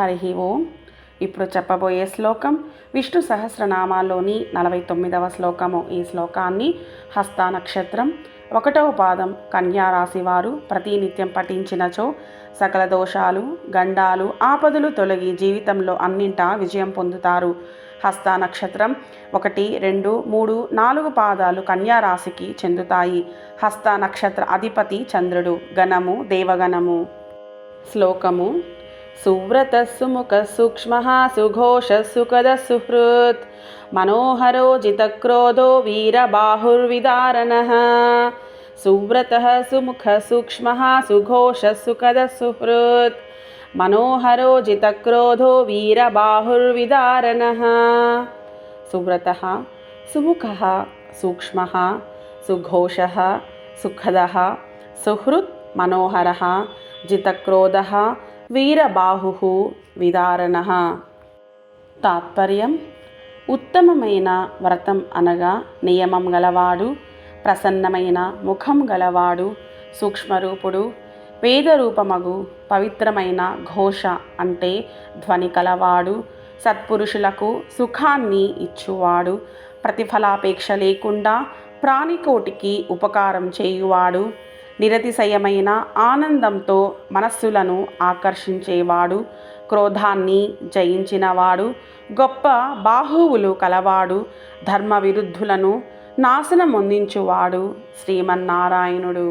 హరి ఓం. ఇప్పుడు చెప్పబోయే శ్లోకం విష్ణు సహస్రనామాలోని నలభై తొమ్మిదవ శ్లోకము. ఈ శ్లోకాన్ని హస్త నక్షత్రం ఒకటవ పాదం కన్యారాశివారు వారు ప్రతినిత్యం పఠించినచో సకల దోషాలు గండాలు ఆపదలు తొలగి జీవితంలో అన్నింటా విజయం పొందుతారు. హస్త నక్షత్రం ఒకటి రెండు మూడు నాలుగు పాదాలు కన్యారాశికి చెందుతాయి. హస్త నక్షత్ర అధిపతి చంద్రుడు. గణము దేవగణము. శ్లోకము సువ్రత సుముఖ సూక్ష్మ సుఘోష సుఖద సుహృత్ మనోహరో జితక్రోధో వీరబాహుర్విదారణ సువ్రత సుముఖ సూక్ష్మ సుఘోష సుఖద సుహృత్ మనోహరో జితక్రోధో వీరబాహుర్విదారణ సువ్రత సుముఖ సూక్ష్మ సుఘోష సుఖద సుహృత్ మనోహర జితక్రోధ వీరబాహు విదారణ. తాత్పర్యం ఉత్తమమైన వ్రతం అనగా నియమం గలవాడు ప్రసన్నమైన ముఖం గలవాడు సూక్ష్మరూపుడు వేదరూపమగు పవిత్రమైన ఘోష అంటే ధ్వని కలవాడు సత్పురుషులకు సుఖాన్ని ఇచ్చువాడు ప్రతిఫలాపేక్ష లేకుండా ప్రాణికోటికి ఉపకారం చేయువాడు నిరతిశయమైన ఆనందంతో మనస్సులను ఆకర్షించేవాడు క్రోధాన్ని జయించినవాడు గొప్ప బాహువులు కలవాడు ధర్మ విరుద్ధులను నాశనం అందించువాడు శ్రీమన్నారాయణుడు.